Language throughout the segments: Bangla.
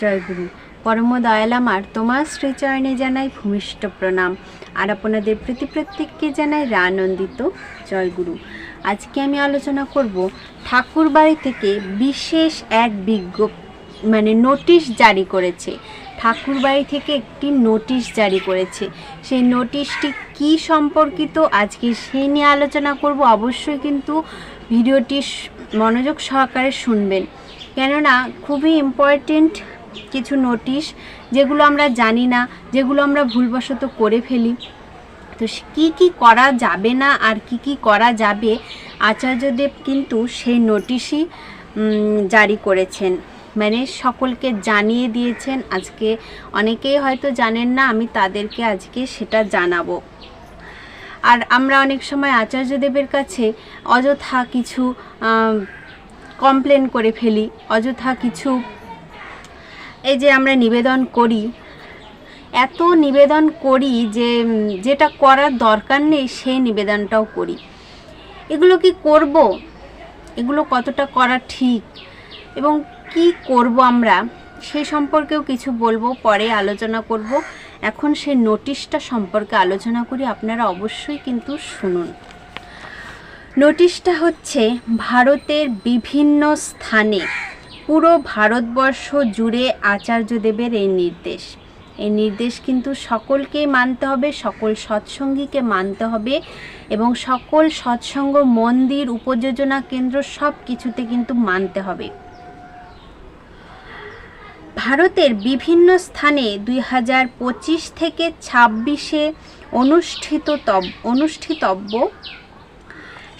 জয়গুরু। পরম দয়াল আমার তোমার শ্রীচরণে জানাই ভূমিষ্ঠ প্রণাম। আর আপনাদের প্রতি প্রত্যেককে জানাই আনন্দিত জয়গুরু। আজকে আমি আলোচনা করব ঠাকুর বাড়ি থেকে বিশেষ এক বিজ্ঞপ মানে নোটিশ জারি করেছে। ঠাকুর বাড়ি থেকে একটি নোটিশ জারি করেছে। সেই নোটিশটি কি সম্পর্কিত আজকে সেই নিয়ে আলোচনা করব অবশ্যই কিন্তু ভিডিওটি মনোযোগ সহকারে শুনবেন। কেননা খুবই ইম্পর্টেন্ট কিছু নোটিশ যেগুলো আমরা জানি না, যেগুলো আমরা ভুলবশত করে ফেলি। তো কি কি করা যাবে না আর কি কি করা যাবে আচার্যদেব কিন্তু সেই নোটিশই জারি করেছেন। মানে সকলকে জানিয়ে দিয়েছেন, আজকে অনেকেই হয়তো জানেন না, আমি তাদেরকে আজকে সেটা জানাব। আর আমরা অনেক সময় আচার্যদেবের কাছে অযথা কিছু কমপ্লেন করে ফেলি, অযথা কিছু এই যে আমরা নিবেদন করি, এত নিবেদন করি যে যেটা করার দরকার নেই, সেই নিবেদনটাও করি। এগুলো কি করব? এগুলো কতটা করা ঠিক? এবং কি করব আমরা? সেই সম্পর্কেও কিছু বলব, পরে আলোচনা করব। এখন সেই নোটিশটা সম্পর্কে আলোচনা করি, আপনারা অবশ্যই কিন্তু শুনুন। নোটিশটা হচ্ছে, ভারতের বিভিন্ন স্থানে পুরো ভারতবর্ষ জুড়ে আচার্যদেবের এই নির্দেশ। এই নির্দেশ কিন্তু সকলকেই মানতে হবে, সকল সৎসঙ্গীকে মানতে হবে এবং সকল সৎসঙ্গ, মন্দির, উপযোজনা কেন্দ্র সব কিছুতে কিন্তু মানতে হবে। ভারতের বিভিন্ন স্থানে দুই হাজার পঁচিশ থেকে ছাব্বিশে অনুষ্ঠিত অনুষ্ঠিতব্য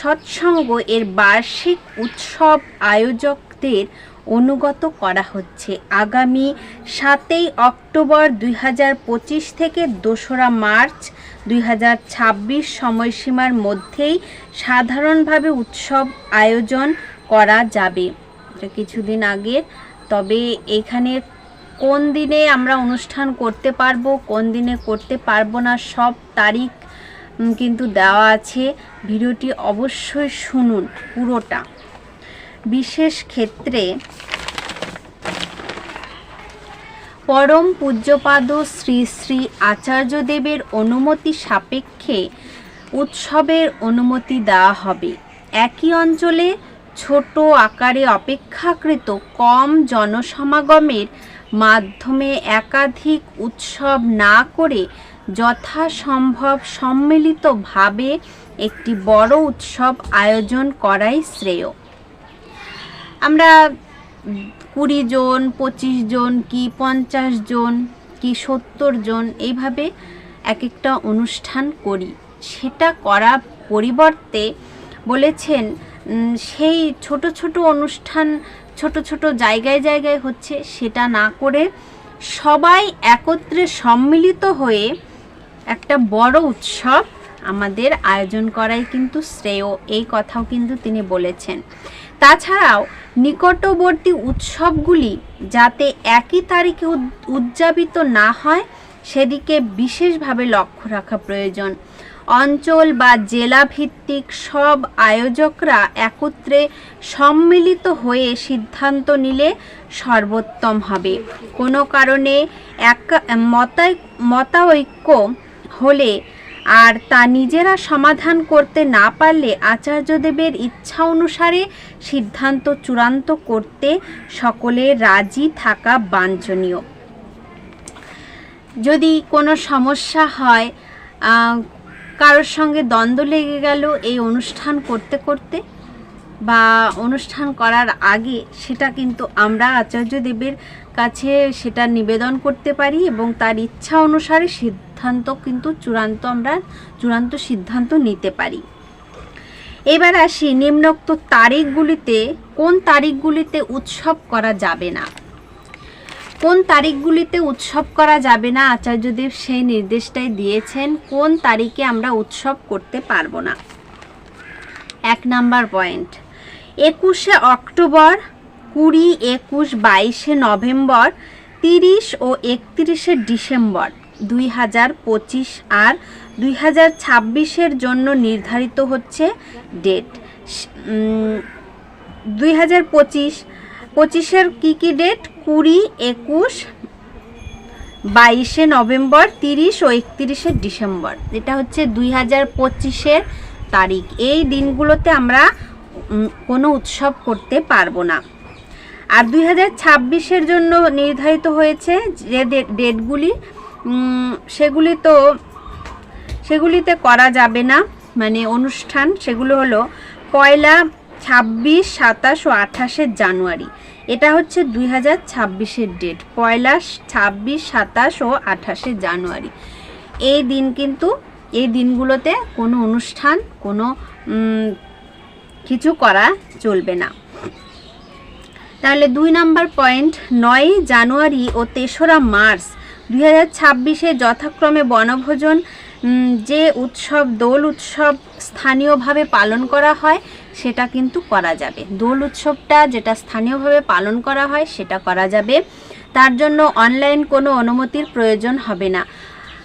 সৎসঙ্গ এর বার্ষিক উৎসব আয়োজকদের অনুগত করা হচ্ছে। আগামী সাতই অক্টোবর দুই হাজার পঁচিশ থেকে দোসরা মার্চ দুই হাজার ছাব্বিশ সময়সীমার মধ্যেই সাধারণভাবে উৎসব আয়োজন করা যাবে। কিছুদিন আগের। তবে এখানে কোন দিনে আমরা অনুষ্ঠান করতে পারব, কোন দিনে করতে পারব না, সব তারিখ কিন্তু দেওয়া আছে। ভিডিওটি অবশ্যই শুনুন পুরোটা। বিশেষ ক্ষেত্রে পরম পূজ্যপাদ শ্রী শ্রী আচার্যদেবের অনুমতি সাপেক্ষে উৎসবের অনুমতি দেওয়া হবে। একই অঞ্চলে ছোট আকারে অপেক্ষাকৃত কম জনসমাগমের মাধ্যমে একাধিক উৎসব না করে যথাসম্ভব সম্মিলিতভাবে একটি বড় উৎসব আয়োজন করাই শ্রেয়। আমরা কুড়ি জন, পঁচিশ জন, কি পঞ্চাশ জন, কি সত্তর জন, এইভাবে এক একটা অনুষ্ঠান করি। সেটা করা পরিবর্তে বলেছেন সেই ছোট ছোট অনুষ্ঠান ছোট ছোট জায়গায় জায়গায় হচ্ছে, সেটা না করে সবাই একত্রে সম্মিলিত হয়ে একটা বড় উৎসব আমাদের আয়োজন করাই কিন্তু শ্রেয়। এই কথাও কিন্তু তিনি বলেছেন। তাছাড়াও নিকটবর্তী উৎসবগুলি যাতে একই তারিখে উদযাপিত না হয়, সেদিকে বিশেষভাবে লক্ষ্য রাখা প্রয়োজন। অঞ্চল বা জেলা ভিত্তিক সব আয়োজকরা একত্রে সম্মিলিত হয়ে সিদ্ধান্ত নিলে সর্বোত্তম হবে। কোনো কারণে এক মতাই, মতাঐক্য হলে আর তা নিজেরা সমাধান করতে না পারলে আচার্যদেবের ইচ্ছা অনুসারে সিদ্ধান্ত চূড়ান্ত করতে সকলে রাজি থাকা বাঞ্ছনীয়। যদি কোনো সমস্যা হয় কারোর সঙ্গে দ্বন্দ্ব লেগে গেল এই অনুষ্ঠান করতে করতে? বা অনুষ্ঠান করার আগে সেটা কিন্তু আমরা আচার্যদেবের কাছে সেটা নিবেদন করতে পারি এবং তার ইচ্ছা অনুসারে সিদ্ধান্ত কিন্তু চূড়ান্ত আমরা চূড়ান্ত সিদ্ধান্ত নিতে পারি। এবার আসি নিম্নোক্ত তারিখগুলিতে, কোন তারিখগুলিতে উৎসব করা যাবে না? কোন তারিখগুলিতে উৎসব করা যাবে না? আচার্যদেব সেই নির্দেশটাই দিয়েছেন, কোন তারিখে আমরা উৎসব করতে পারব না। এক নাম্বার পয়েন্ট একুশে অক্টোবর, কুড়ি, একুশ, বাইশে নভেম্বর, তিরিশ ও একত্রিশে ডিসেম্বর দুই হাজার পঁচিশ আর দুই হাজার ছাব্বিশের জন্য নির্ধারিত হচ্ছে ডেট। দুই হাজার পঁচিশ, পঁচিশের কী কী ডেট? কুড়ি, একুশ, বাইশে নভেম্বর, তিরিশ ও একত্রিশে ডিসেম্বর। এটা হচ্ছে দুই হাজার পঁচিশের তারিখ। এই দিনগুলোতে আমরা কোনো উৎসব করতে পারব না। আর দুই হাজার ছাব্বিশের জন্য নির্ধারিত হয়েছে যে ডেটগুলি সেগুলি তো, সেগুলিতে করা যাবে না। মানে অনুষ্ঠান, সেগুলো হলো পয়লা ছাব্বিশ, সাতাশ ও আঠাশে জানুয়ারি। এটা হচ্ছে দুই হাজার ছাব্বিশের ডেট, পয়লা ছাব্বিশ, সাতাশ ও আঠাশে জানুয়ারি। এই দিন কিন্তু, এই দিনগুলোতে কোনো অনুষ্ঠান, কোনো কিছু করা চলবে না। তাহলে দুই নাম্বার পয়েন্ট, নয় জানুয়ারি ও তেসরা মার্চ দুই হাজার ছাব্বিশে যথাক্রমে বনভোজন যে উৎসব, দোল উৎসব স্থানীয়ভাবে পালন করা হয়, সেটা কিন্তু করা যাবে। দোল উৎসবটা যেটা স্থানীয়ভাবে পালন করা হয়, সেটা করা যাবে। তার জন্য অনলাইন কোনো অনুমতির প্রয়োজন হবে না।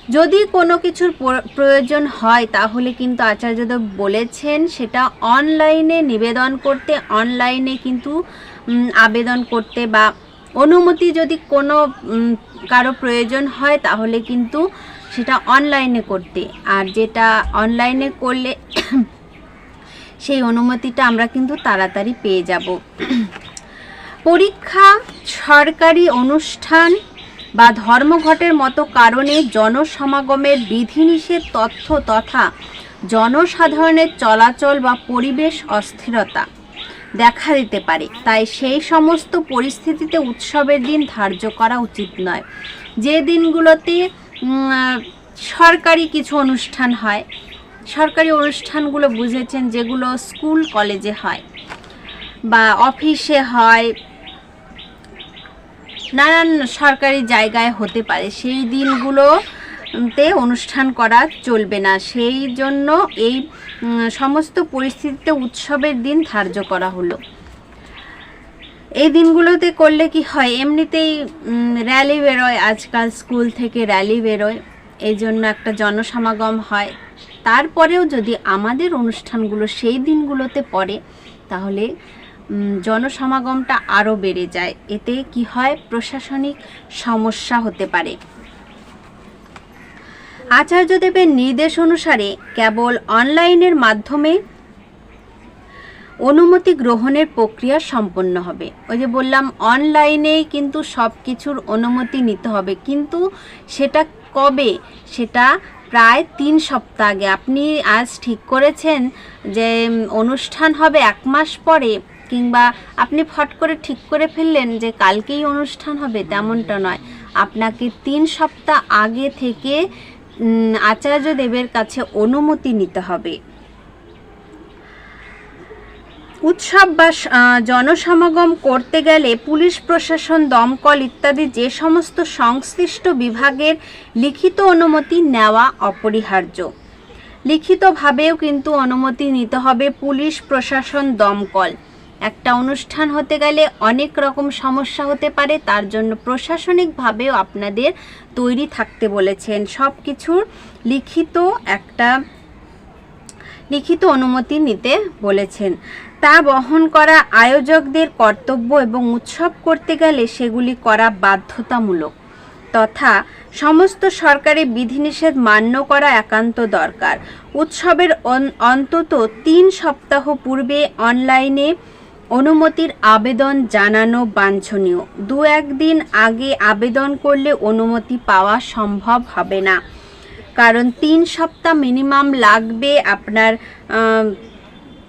যদি কোনো কিছুর প্রয়োজন হয়, তাহলে কিন্তু আচার্যদেব বলেছেন সেটা অনলাইনে নিবেদন করতে অনলাইনে কিন্তু আবেদন করতে বা অনুমতি যদি কোনো কারও প্রয়োজন হয়, তাহলে কিন্তু সেটা অনলাইনে করতে। আর যেটা অনলাইনে করলে সেই অনুমতিটা আমরা কিন্তু তাড়াতাড়ি পেয়ে যাব। পরীক্ষা, সরকারি অনুষ্ঠান বা ধর্মঘটের মতো কারণে জনসমাগমের বিধিনিষেধ তথ্য তথা জনসাধারণের চলাচল বা পরিবেশ অস্থিরতা দেখা দিতে পারে। তাই সেই সমস্ত পরিস্থিতিতে উৎসবের দিন ধার্য করা উচিত নয়। যে দিনগুলোতে সরকারি কিছু অনুষ্ঠান হয়, সরকারি অনুষ্ঠানগুলো বুঝেছেন যেগুলো স্কুল, কলেজে হয় বা অফিসে হয় নানান সরকারি জায়গায় হতে পারে। সেই দিনগুলোতে অনুষ্ঠান করা চলবে না। সেই জন্য এই সমস্ত পরিস্থিতিতে উৎসবের দিন ধার্য করা হলো। এই দিনগুলোতে করলে কি হয়? এমনিতেই র্যালি বেরোয়। আজকাল স্কুল থেকে র্যালি বেরোয়। এই জন্য একটা জনসমাগম হয়। তারপরেও যদি আমাদের অনুষ্ঠানগুলো সেই দিনগুলোতে পড়ে, তাহলে জনসমাগমটা আরও বেড়ে যায়। এতে কি হয়? প্রশাসনিক সমস্যা হতে পারে। আচার্যদেবের নির্দেশ অনুসারে কেবল অনলাইনের মাধ্যমে অনুমতি গ্রহণের প্রক্রিয়া সম্পন্ন হবে। ওই যে বললাম অনলাইনেই কিন্তু সব কিছুর অনুমতি নিতে হবে। কিন্তু সেটা কবে? সেটা প্রায় তিন সপ্তাহ আগে। আপনি আজ ঠিক করেছেন যে অনুষ্ঠান হবে এক মাস পরে। কিংবা আপনি ফট করে ঠিক করে ফেললেন যে কালকেই অনুষ্ঠান হবে তেমনটা নয়। আপনাকে তিন সপ্তাহ আগে থেকে আচার্য দেবের কাছে অনুমতি নিতে হবে। উৎসব বা জনসমাগম করতে গেলে পুলিশ, প্রশাসন, দমকল ইত্যাদি যে সমস্ত সংশ্লিষ্ট বিভাগের লিখিত অনুমতি নেওয়া অপরিহার্য। লিখিতভাবেও কিন্তু অনুমতি নিতে হবে পুলিশ, প্রশাসন, দমকল। একটা অনুষ্ঠান হতে গেলে অনেক রকম সমস্যা হতে পারে, তার জন্য প্রশাসনিকভাবেও আপনাদের তৈরি থাকতে বলেছেন। সব কিছুর লিখিত একটা, লিখিত অনুমতি নিতে বলেছেন। তা বহন করা আয়োজকদের কর্তব্য এবং উৎসব করতে গেলে সেগুলি করা বাধ্যতামূলক তথা সমস্ত সরকারি বিধিনিষেধ মান্য করা একান্ত দরকার। উৎসবের অন- অন্তত তিন সপ্তাহ পূর্বে অনলাইনে অনুমতির আবেদন জানানো বাঞ্ছনীয়। দু একদিন আগে আবেদন করলে অনুমতি পাওয়া সম্ভব হবে না। কারণ তিন সপ্তাহ মিনিমাম লাগবে আপনার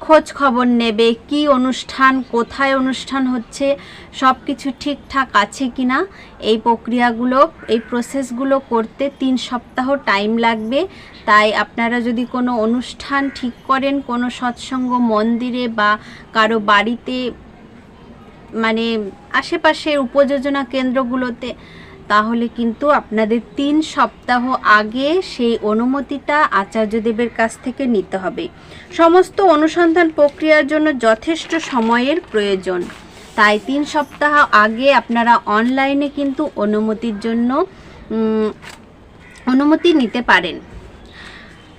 খোঁজ খবর নেবে, কি অনুষ্ঠান, কোথায় অনুষ্ঠান হচ্ছে সব কিছু ঠিকঠাক আছে কি না এই প্রক্রিয়াগুলো, এই প্রসেসগুলো করতে তিন সপ্তাহ টাইম লাগবে। তাই আপনারা যদি কোনো অনুষ্ঠান ঠিক করেন, কোনো সৎসঙ্গ মন্দিরে বা কারও বাড়িতে মানে আশেপাশের উপযোজনা কেন্দ্রগুলোতে তাহলে কিন্তু আপনাদের তিন সপ্তাহ আগে সেই অনুমতিটা আচার্যদেবের কাছ থেকে নিতে হবে। সমস্ত অনুসন্ধান প্রক্রিয়ার জন্য যথেষ্ট সময়ের প্রয়োজন। তাই তিন সপ্তাহ আগে আপনারা অনলাইনে কিন্তু অনুমতির জন্য অনুমতি নিতে পারেন।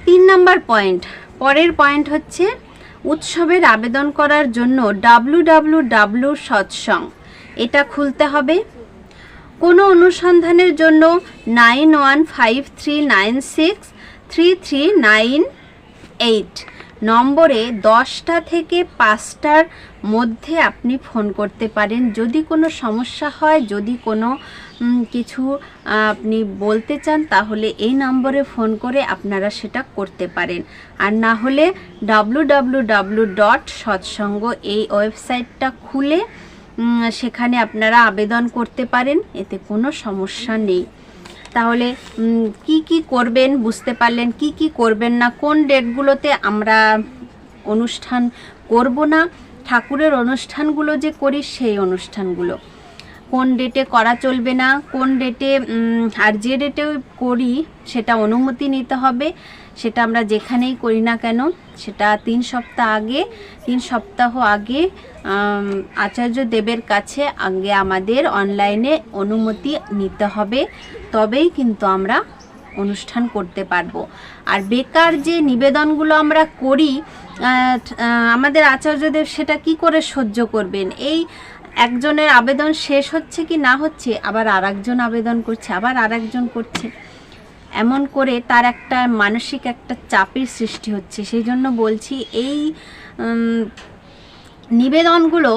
তিন নাম্বার পয়েন্ট। পরের পয়েন্ট হচ্ছে উৎসবের আবেদন করার জন্য ডাব্লু ডাব্লু ডাব্লু সৎসং। এটা খুলতে হবে। কোনো অনুসন্ধানের জন্য nine one five three nine six three three nine eight নম্বরে দশটা থেকে পাঁচটার মধ্যে আপনি ফোন করতে পারেন। যদি কোনো সমস্যা হয়, যদি কোনো কিছু আপনি বলতে চান, তাহলে এই নম্বরে ফোন করে আপনারা সেটা করতে পারেন। আর না হলে W W W dot Satsang এই ওয়েবসাইটটা খুলে সেখানে আপনারা আবেদন করতে পারেন, এতে কোনো সমস্যা নেই। তাহলে কি কি করবেন বুঝতে পারলেন, কি কি করবেন না, কোন ডেটগুলোতে আমরা অনুষ্ঠান করব না, ঠাকুরের অনুষ্ঠানগুলো যে করি সেই অনুষ্ঠানগুলো। কোন ডেটে করা চলবে না, কোন ডেটে আর যে ডেটে করি, সেটা অনুমতি নিতে হবে। সেটা আমরা যেখানেই করি না কেন, সেটা তিন সপ্তাহ আগে, তিন সপ্তাহ আগে আচার্য দেবের কাছে আগে আমাদের অনলাইনে অনুমতি নিতে হবে, তবেই কিন্তু আমরা অনুষ্ঠান করতে পারব। আর বেকার যে নিবেদনগুলো আমরা করি আমাদের আচার্যদেব সেটা কি করে সহ্য করবেন? এই একজনের আবেদন শেষ হচ্ছে কি না হচ্ছে, আবার আর আবেদন করছে, আবার আর করছে। এমন করে তার একটা মানসিক একটা চাপের সৃষ্টি হচ্ছে। সেই জন্য বলছি এই নিবেদনগুলো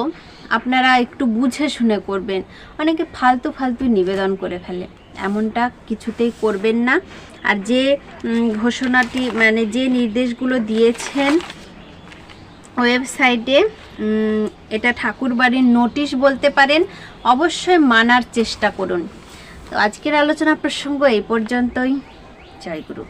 আপনারা একটু বুঝে শুনে করবেন। অনেকে ফালতু ফালতু নিবেদন করে ফেলে। এমনটা কিছুতেই করবেন না। আর যে ঘোষণাটি মানে যে নির্দেশগুলো দিয়েছেন ওয়েবসাইটে এটা ঠাকুরবাড়ির নোটিশ বলতে পারেন, অবশ্যই মানার চেষ্টা করুন। তো আজকের আলোচনা প্রসঙ্গ এই পর্যন্তই। জয় গুরু।